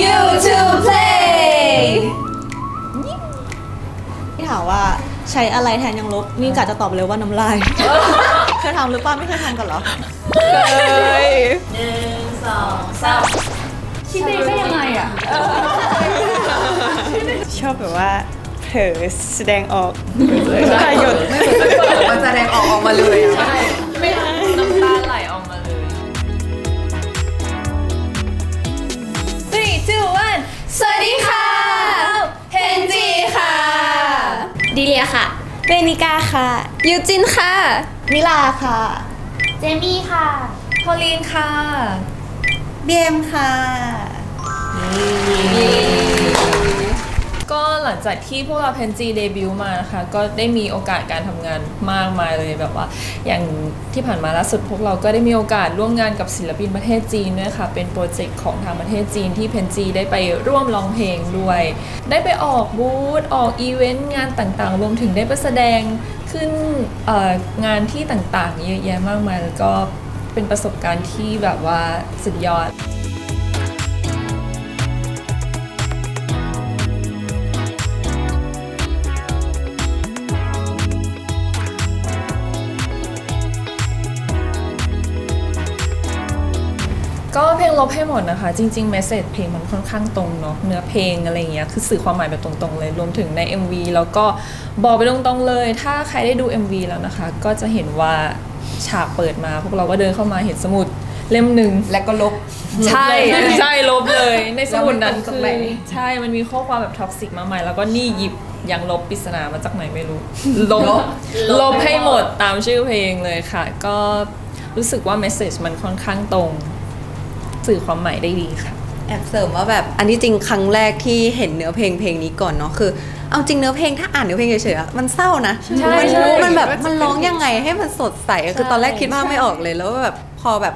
YouTube Play ที่ถามว่าใช้อะไรแทนยังลบ นี่กะจะตอบเลยว่าน้ำลาย เคยทำหรือเปล่าไม่เคยทำกันเหรอหนึ่งสองสามคิดเองได้ยังไงอะ ชอบแบบว่าเผลอแสดงออกประโยชน์มันแสดงออกออกมาเลยอะใช่ไม่น้ำ เบนิก้าค่ะ ยูจินค่ะ มิลาค่ะ เจมี่ค่ะโพลีนค่ะ เบียมค่ะก็ หลังจากที่พวกเราเพนจีเดบิวต์มานะคะก็ได้มีโอกาสการทำงานมากมายเลยแบบว่า อย่างที่ผ่านมาล่าสุดพวกเราก็ได้มีโอกาสร่วมงานกับศิลปินประเทศจีนด้วยค่ะ เป็นโปรเจกต์ของทางประเทศจีนที่เพนจีได้ไปร่วมร้องเพลงด้วย ได้ไปออกบูธออกอีเวนต์งานต่างๆ รวมถึงได้ไปแสดงขึ้นงานที่ต่างๆ เยอะแยะมากมายแล้วก็เป็นประสบการณ์ที่แบบว่าสุดยอด บให้หมดนะคะ จริงๆเมสเซจเพลงมันค่อนข้างตรงเนาะเนื้อเพลงอะไรเงี้ยคือสื่อความหมายแบบตรงๆเลยรวมถึงใน MV แล้วก็บอกไปตรงๆเลย ถ้าใครได้ดู MV แล้วนะคะ ก็จะเห็นว่าฉากเปิดมา พวกเราก็เดินเข้ามาเห็นสมุดเล่มหนึ่ง และก็ลบ ใช่ใช่ลบเลย ในสมุดนั้นแล้วมันตรงคือไหนใช่มันมีข้อความแบบท็อกซิกมากมายแล้วก็นี่หยิบยังลบปริศนามาจากไหนไม่รู้ ลบลบให้หมดตามชื่อเพลงเลยค่ะ ก็รู้สึกว่าเมสเซจมันค่อนข้างตรง สื่อความหมายได้ดีค่ะ แอบเสริมว่าแบบอันที่จริงครั้งแรกที่เห็นเนื้อเพลงเพลงนี้ก่อนเนาะคือ เอาจริงเนื้อเพลงถ้าอ่านเนื้อเพลงเฉยๆอะมันเศร้านะใช่มันใช่มันแบบมันร้องยังไงให้มันสดใสอะคือตอนแรกคิดภาพไม่ออกเลยแล้วแบบพอแบบ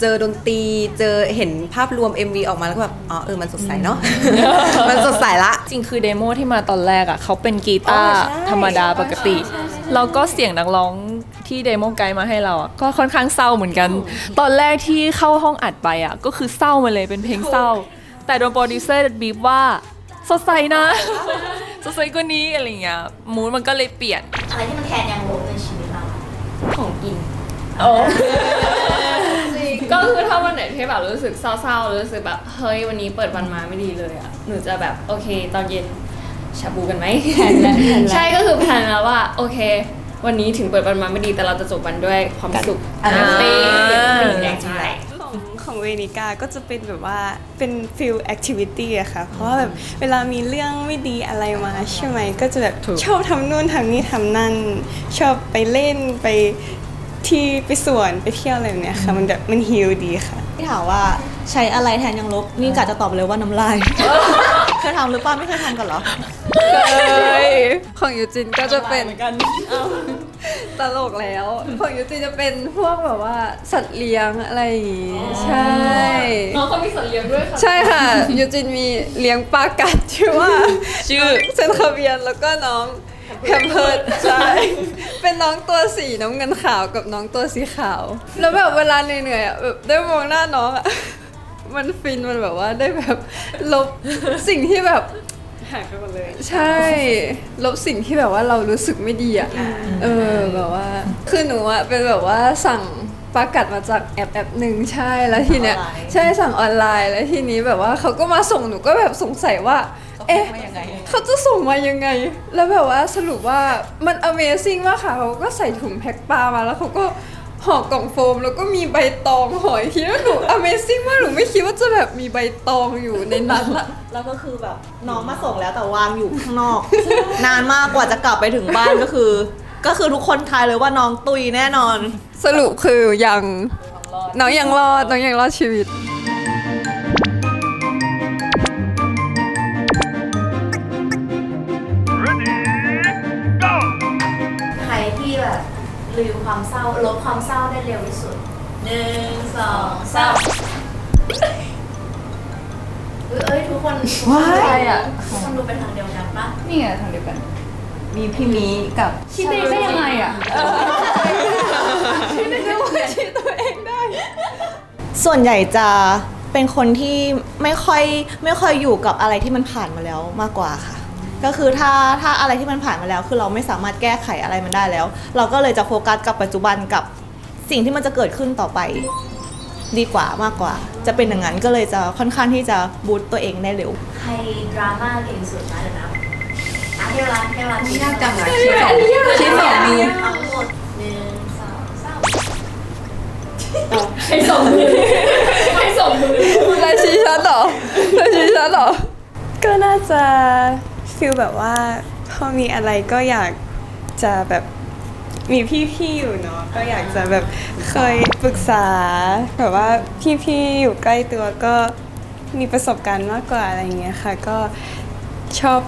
เจอดนตรีเจอเห็นภาพรวม MV ออกมาแล้วก็แบบอ๋อเออมันสดใสเนาะ มันสดใสละ จริงคือเดโมที่มาตอนแรกอะเขาเป็นกีตาอ๋ร์อใช่ธรรมดาปกติ แล้วก็เสียงนักร้อง ที่เดโมไกด์มาให้เราอะก็ค่อนข้างเศร้าเหมือนกัน ตอนแรกที่เข้าห้องอัดไปอะก็คือเศร้ามาเลยเป็นเพลงเศร้า แต่โดนโปรดิวเซอร์บีบว่าสดใสนะ สดใสกว่านี้อะไรเงี้ยมูดมันก็เลยเปลี่ยน อะไรที่มันแทนยังลบในชีวิตเราของกินก็คือถ้าวันไหนที่แบบรู้สึกเศร้าๆรู้สึกแบบเฮ้ยวันนี้เปิดวันมาไม่ดีเลยอะหนูจะแบบโอเค ตอนเย็นชาบูกันไหมใช่ก็คือแพลนแล้วว่าโอเค วันนี้ถึงเปิดวันมาไม่ดีแต่เราจะจบวันด้วยความสุขอ่าแฮปปี้เป็นแรงใจของของเวนิก้าก็จะเป็นแบบว่าเป็นฟิลแอคทิวิตี้อะค่ะ เพราะว่าแบบเวลามีเรื่องไม่ดีอะไรมาใช่ไหมก็จะแบบชอบทำนู่นทำนี่ทำนั่น ชอบไปเล่นไปที่ไปสวนไปเที่ยวอะไรแบบเนี้ยค่ะ มันแบบมันฮิลดีค่ะ ที่ถามว่าใช้อะไรแทนยังลบนี่กะจะตอบเลยว่าน้ำลาย เคยทำหรือเปล่าไม่เคยทำกันเหรอ เคยของยูจินก็จะเป็น เหมือนกันตลกแล้วของยูจินจะเป็นพวกแบบว่าสัตว์เลี้ยงอะไรอย่างงี้ใช่ น้องเขามีสัตว์เลี้ยงด้วยค่ะใช่ค่ะยูจินมีเลี้ยงปลากัดชื่อว่าชื่อเซนคาเบียนแล้วก็น้องแฮมเพิร์ดใช่เป็นน้องตัวสีน้ำเงินขาวกับน้องตัวสีขาว แล้วแบบเวลาเหนื่อยๆอะแบบได้มองหน้าน้องอะมันฟินมันแบบว่าได้แบบลบสิ่งที่แบบ หายไปหมดเลยใช่ ลบสิ่งที่แบบว่าเรารู้สึกไม่ดีอะเออแบบว่า คือหนูอะเป็นแบบว่าสั่งปลากัดมาจากแอปแอปหนึ่งใช่แล้วทีเนี้ยออนไลน์ใช่สั่งออนไลน์แล้วทีนี้แบบว่าเขาก็มาส่งหนูก็แบบสงสัยว่า เอ๊ะเขาจะส่งมายังไง แล้วแบบว่าสรุปว่ามัน Amazing มากค่ะเขาก็ใส่ถุงแพ็คปลามาแล้วเขาก็ ห่อกล่องโฟมแล้วก็มีใบตองห่ออีกทีแล้วหนู Amazing มากหนูไม่คิดว่าจะแบบมีใบตองอยู่ในนั้นอะ แล้วก็คือแบบน้องมาส่งแล้วแต่วางอยู่ข้างนอก นานมากกว่าจะกลับไปถึงบ้านก็คือ ก็คือทุกคนทายเลยว่าน้องตุยแน่นอน สรุปคือยังน้องยังรอดน้องยังรอดชีวิต ลืมความเศร้าลบความเศร้าได้เร็วที่สุดหนึ่งสองสามเอ้ยเอ้ยทุกคนทุกคนใช่อะ ทุกคนดูเป็นทางเดียวกันปะนี่ไงทางเดียวกัน มีพี่มีกับคิดเองได้ยังไงอะส่วนใหญ่จะเป็นคนที่ไม่ค่อยไม่ค่อยอยู่กับอะไรที่มันผ่านมาแล้วมากกว่าค่ะ ก็คือถ้าถ้าอะไรที่มันผ่านมาแล้ว คือเราไม่สามารถแก้ไขอะไรมันได้แล้ว เราก็เลยจะโฟกัสกับปัจจุบันกับสิ่งที่มันจะเกิดขึ้นต่อไปดีกว่ามากกว่า จะเป็นอย่างนั้นก็เลยจะค่อนข้างที่จะบูตตัวเองได้เร็ว ใครดราม่าเก่งสุดมาเดี๋ยวนะอะให้เวลาให้เวลาคิดยากจังอะชิ้นสองชิ้นสองมีทั้งหมดหนึ่งสองสามให้ส่งมือให้ส่งมือ รายชี้ชัดเหรอรายชี้ชัดเหรอก็น่าจะ ฟีลแบบว่าพอมีอะไรก็อยากจะแบบมีพี่ๆอยู่เนาะก็อยากจะแบบเคยปรึกษาแบบว่าพี่ๆอยู่ใกล้ตัวก็มีประสบการณ์มากกว่าอะไรเงี้ยค่ะ ก็ชอบ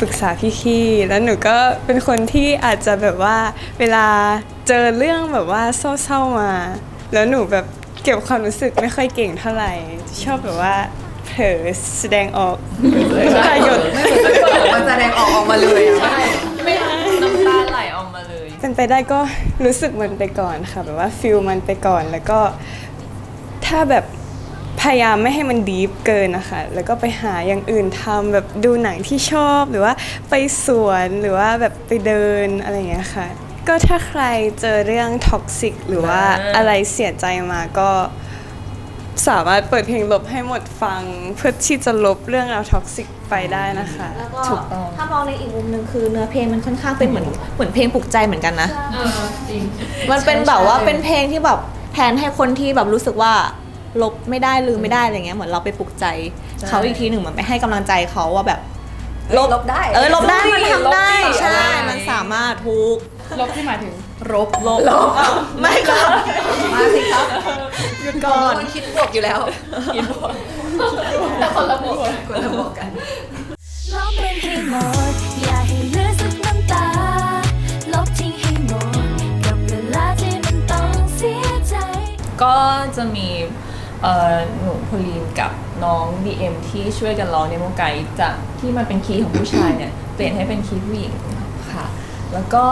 ปรึกษาพี่ๆแล้วหนูก็เป็นคนที่อาจจะแบบว่าเวลาเจอเรื่องแบบว่าเศร้าๆมา แล้วหนูแบบเก็บความรู้สึกไม่ค่อยเก่งเท่าไหร่ชอบแบบว่า เผลอแสดงออกใช่หยดมันแสดงออกออกมาเลยอะ ไม่น้ำตาไหลออกมาเลย เป็นไปได้ก็รู้สึกมันไปก่อนค่ะแบบว่าฟิลมันไปก่อนแล้วก็ถ้าแบบพยายามไม่ให้มันดีฟเกินนะคะ แล้วก็ไปหาอย่างอื่นทำแบบดูหนังที่ชอบหรือว่าไปสวนหรือว่าแบบไปเดินอะไรอย่างเงี้ยค่ะ ก็ถ้าใครเจอเรื่องท็อกซิกหรือว่าอ่า อะไรเสียใจมาก็ สามารถเปิดเพลงลบให้หมดฟัง เพื่อที่จะลบเรื่องราวท็อกซิกไปได้นะคะ แล้วก็ถูกต้อง ถ้ามองในอีกมุมหนึ่งคือเนื้อเพลงมันค่อนข้างเป็นเหมือนเหมือนเพลงปลุกใจเหมือนกันนะ เออจริง มันเป็นแบบว่าเป็นเพลงที่แบบแทนให้คนที่แบบรู้สึกว่าลบไม่ได้ลืมไม่ได้อะไรเงี้ยเหมือนเราไปปลุกใจเขาอีกทีหนึ่งเหมือนไปให้กำลังใจเขาว่าแบบลบลบได้ เออลบได้มันทำได้ ลบดิใช่อะไรมันสามารถทุก ลบที่หมายถึง รบลบไม่ก็มาสิครับหยุดก่อนคนคิดบวกอยู่แล้วแต่คนละบทคนละบวกกันลบมันให้หมดอย่าให้เหลือสักน้ำตาลบทิ้งให้หมดกับเวลาที่มันต้องเสียใจ ก็จะมีเอ่อหนูพลีนกับน้อง DM ที่ช่วยกันร้องในโมไกจากที่มันเป็นคีย์ของผู้ชายเนี่ย เปลี่ยนให้เป็นคีย์ผู้หญิงค่ะ แล้วก็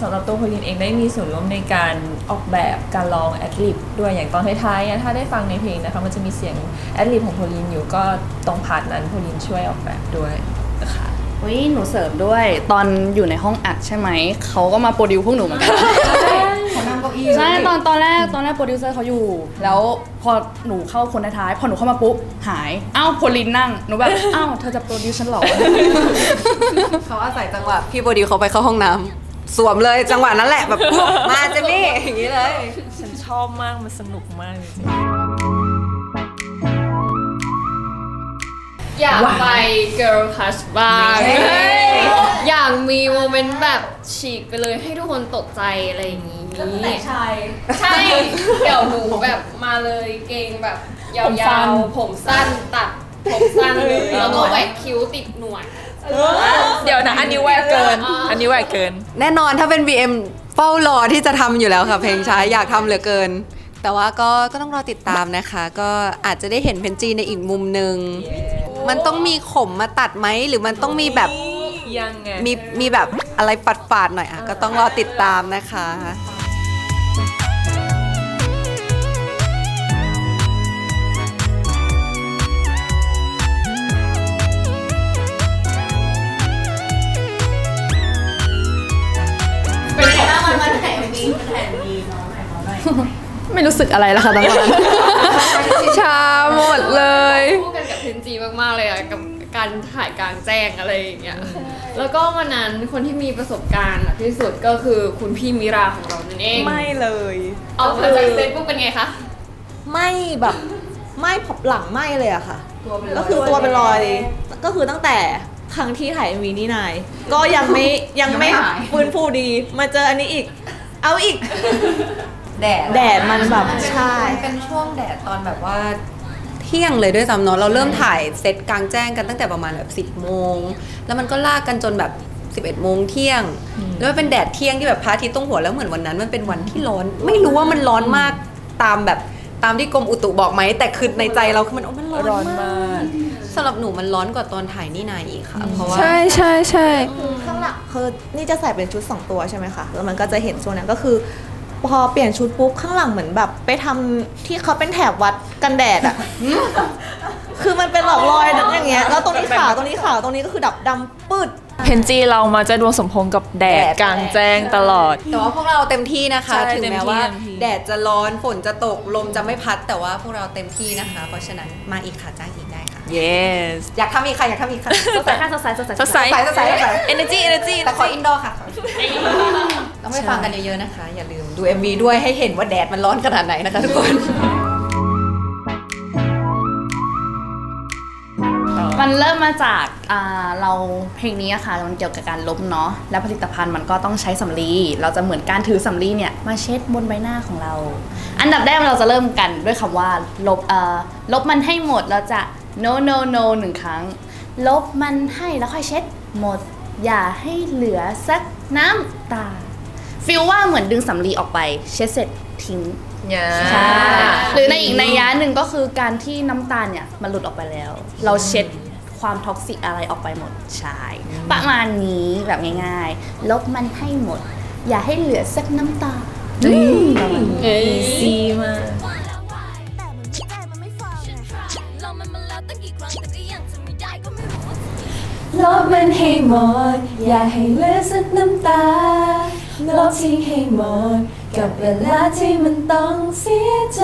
สำหรับตัวพลินเองได้มีส่วนร่วมในการออกแบบการร้องแอดลิบด้วยอย่างตอนท้ายๆเนี่ยถ้าได้ฟังในเพลงนะคะมันจะมีเสียงแอดลิบของพลินอยู่ก็ตรงพาร์ทนั้นพลินช่วยออกแบบด้วยนะคะอุ้ยหนูเสริมด้วยตอนอยู่ในห้องอัดใช่ไหมเขาก็มาโปรดิวพวกหนูเหมือนกัน เขานั่งเก้าอี้ใช่ตอนตอนแรกตอนแรกโปรดิวเซอร์เขาอยู่ แล้วพอหนูเข้าคนท้ายๆพอหนูเข้ามาปุ๊บหายอ้าวโพลินนั่งหนูแบบอ้าวเธอจะโปรดิวฉันเหรอ เขาอาศัยจังหวะพี่โบดีเขาไปเข้าห้องน้ำสวมเลยจังหวะนั้นแหละแบบ มาเจมี่อย่างนี้เลย ฉันชอบมาก มันสนุกมากจริงอยากไป girl crush บ้างเย้อยากมีโมเมนต์แบบฉีกไปเลยให้ทุกคนตกใจอะไรอย่างนี้ ชายใช่ เดี๋ยวหนูแบบมาเลยเกงแบบยาวๆ ผมสั้นตัดผมสั้นเลยแล้วก็แหวกคิ้วติดหนวด เดี๋ยวนะอันนี้แหวกเกิน อันนี้แหวกเกิน แน่นอนถ้าเป็น BM เฝ้ารอที่จะทำอยู่แล้วค่ะ เพลงช้าอยากทำเหลือเกิน แต่ว่าก็ก็ต้องรอติดตามนะคะ ก็อาจจะได้เห็นเพนจีในอีกมุมหนึ่งมันต้องมีขมมาตัดไหมหรือมันต้องมีแบบยังไงมีมีแบบอะไรปัดปาดๆหน่อยอะก็ต้องรอติดตามนะคะ ไม่รู้สึกอะไรแล้วค่ะตอนนั้น ชาหมดเลย คู่กันกับเทนจีมากๆเลยอะกับการถ่ายกลางแจ้งอะไรอย่างเงี้ยแล้วก็วันนั้นคนที่มีประสบการณ์อะที่สุดก็คือคุณพี่มิราของเรานั่นเองไม่เลยออกมาจากเซตปุ๊บเป็นไงคะ ไม่แบบไม่ผบหลังไม่เลยอะค่ะ ก็คือตัวเป็นรอยก็คือตั้งแต่ครั้งที่ถ่ายวีนี่นาย ก็ยังไม่ยังไม่ฟื้นฟูดี มาเจออันนี้อีก เอาอีก แดดแดดมันแบบใช่ มันเป็นช่วงแดดตอนแบบว่า เที่ยงเลยด้วยซ้ำเนาะเราเริ่มถ่ายเซตกลางแจ้งกันตั้งแต่ประมาณแบบ 10โมงแล้วมันก็ลากกันจนแบบ11โมงเที่ยง แล้วมันเป็นแดดเที่ยงที่แบบพระอาทิตย์ตรงหัวแล้วเหมือนวันนั้นมันเป็นวันที่ร้อน ไม่รู้ว่ามันร้อนมากตามแบบตามที่กรมอุตุบอกไหมแต่คือในใจเราคือมันโอ้มันร้อนร้อนมามากกสำหรับหนูมันร้อนกว่าตอนถ่ายนี่นายอีกค่ะ เพราะว่า ใช่ใช่ใช่ข้างหลังคือนี่จะใส่เป็นชุด 2 ตัวใช่ไหมคะ แล้วมันก็จะเห็นช่วงนั้นก็คือ พอเปลี่ยนชุดปุ๊บข้างหลังเหมือนแบบ ไปทำที่เขาเป็นแถบวัดกันแดดอะคือมันเป็นหลอกรอยอย่างเงี้ย แล้วตรงนี้ขาวตรงนี้ขาวตรงนี้ก็คือดับดำปืด เพนจีเรามาจะดวงสมพงษ์กับแดดแดด กลางแจ้งตลอด แต่ว่าพวกเราเต็มที่นะคะ ใช่ถึงเต็มแม้ที่ว่า เต็มที่ แดดจะร้อนฝนจะตกลมจะไม่พัด แต่ว่าพวกเราเต็มที่นะคะ เพราะฉะนั้นมาอีกค่ะจ้างอีกได้ค่ะ yes อยากทำอีกค่ะอยากทำอีกค่ะสดใสค่ะสดใสสดใสสดใสสดใสสดใสสดใส energy energy แต่ขออินดอร์ค่ะ ต้องไปฟังกันเยอะๆนะคะ อย่าลืมดู MV ด้วยให้เห็นว่าแดดมันร้อนขนาดไหนนะคะทุกคน มันเริ่มมาจากอ่าเราเพลงนี้อะค่ะมันเกี่ยวกับการลบเนาะและผลิตภัณฑ์มันก็ต้องใช้สำลีเราจะเหมือนการถือสำลีเนี่ยมาเช็ดบนใบหน้าของเรา อันดับแรกเราจะเริ่มกันด้วยคำว่าลบเอ่อลบมันให้หมดเราจะ no no no หนึ่งครั้ง ลบมันให้แล้วค่อยเช็ดหมด อย่าให้เหลือสักน้ำตาฟีลว่าเหมือนดึงสำลีออกไป เช็ดเสร็จทิ้งใช่หรือในอีกนัยยะหนึ่งก็คือการที่น้ำตาลเนี่ยมันหลุดออกไปแล้ว เราเช็ดความท็อกซิกอะไรออกไปหมดใช่ประมาณนี้แบบง่ายๆ ลบมันให้หมด อย่าให้เหลือสักน้ำตาประมาณนี้ easy มาก องมันมาแล้วตั้งกี่ครั้งแต่ก็ยังจะไม่ได้ก็ไม่รู้ว่า ลบมันให้หมด อย่าให้เหลือสักน้ำตาลบทิ้งให้หมด กับเวลาที่มันต้องเสียใจ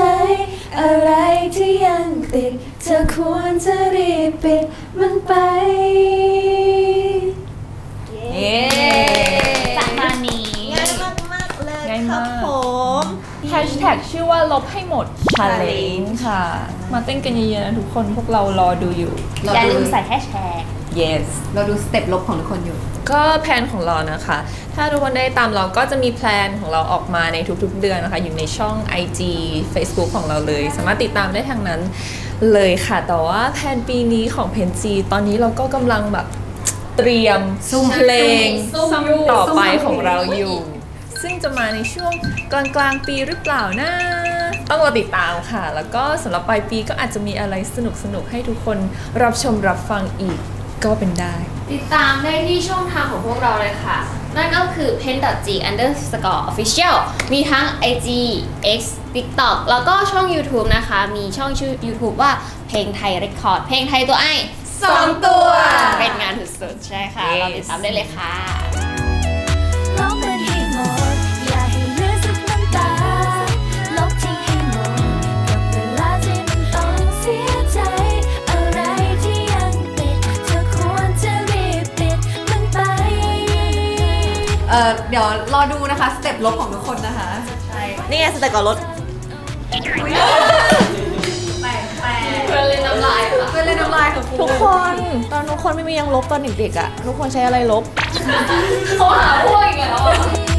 อะไรที่ยังติดเธอควรจะรีบปิดมันไปปร ผมแฮชแท็กชื่อว่าลบให้หมด challenge ค่ะ มาเต้นกันเยอะๆนะทุกคนพวกเรารอดูอยู่ อย่าลืมใส่แฮชแท็ก yes เราดูสเต็ปลบของทุกคนอยู่ ก็แพลนของเรานะคะ ถ้าทุกคนได้ตามเราก็จะมีแพลนของเราออกมาในทุกๆเดือนนะคะ อยู่ในช่อง IG Facebook ของเราเลย สามารถติดตามได้ทางนั้นเลยค่ะ แต่ว่าแพลนปีนี้ของเพนจีตอนนี้เราก็กำลังแบบเตรียมเพลงต่อไปของเราอยู่ ซึ่งจะมาในช่วงกลางกลางๆปีหรือเปล่านะ ต้องรอติดตามค่ะ แล้วก็สำหรับปลายปีก็อาจจะมีอะไรสนุกๆให้ทุกคนรับชมรับฟังอีกก็เป็นได้ ติดตามได้ที่ช่องทางของพวกเราเลยค่ะ นั่นก็คือ pen.g underscore official มีทั้ง IG X TikTok แล้วก็ช่อง YouTube นะคะ มีช่องชื่อ YouTube ว่าเพลงไทย Record เพลงไทยตัวไอสองตัว เป็นงานสุดๆใช่ค่ะ เราติดตามได้เลยค่ะ เออเดี๋ยวรอดูนะคะสเต็ปลบของทุกคนนะคะนี่ไงสเต็ปก่อนรถเพื่อนเล่นน้ำลายค่ะเพื่อนเล่นน้ำลายค่ะทุกคนตอนทุกคนไม่มียังลบตอนเด็กๆอะทุกคนใช้อะไรลบ เขาหาพวกอีกแล้วอะ